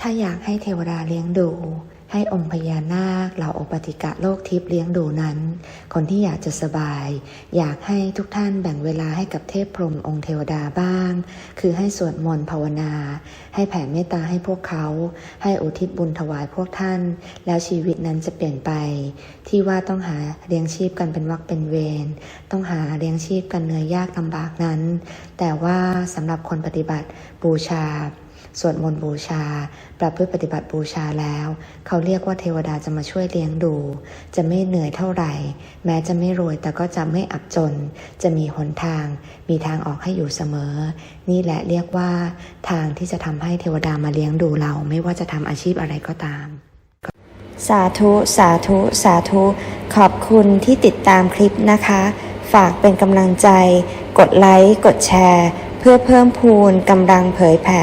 ถ้าอยากให้เทวดาเลี้ยงดู ให้องค์พญานาคเหล่าอุปติกะโลกทิพย์เลี้ยงดูนั้น คนที่อยากจะสบาย อยากให้ทุกท่านแบ่งเวลาให้กับเทพพรหมองค์เทวดาบ้าง คือให้สวดมนต์ภาวนา ให้แผ่เมตตาให้พวกเขา ให้อุทิศบุญถวายพวกท่าน แล้วชีวิตนั้นจะเปลี่ยนไป ที่ว่าต้องหาเลี้ยงชีพกันเป็นวักเป็นเวรต้องหาเลี้ยงชีพกันเหนื่อยยากลำบากนั้น แต่ว่าสำหรับคนปฏิบัติบูชา สวดมนต์บูชา ประพฤติปฏิบัติบูชาแล้ว เขาเรียกว่าเทวดาจะมาช่วยเลี้ยงดู จะไม่เหนื่อยเท่าไหร่ แม้จะไม่รวยแต่ก็จะไม่อับจน จะมีหนทาง มีทางออกให้อยู่เสมอ นี่แหละเรียกว่าทางที่จะทำให้เทวดามาเลี้ยงดูเรา ไม่ว่าจะทำอาชีพอะไรก็ตามสาธุ สาธุ สาธุ ขอบคุณที่ติดตามคลิปนะคะ ฝากเป็นกำลังใจ กดไลค์ กดแชร์ เพื่อเพิ่มพูนกำลังเผยแผ่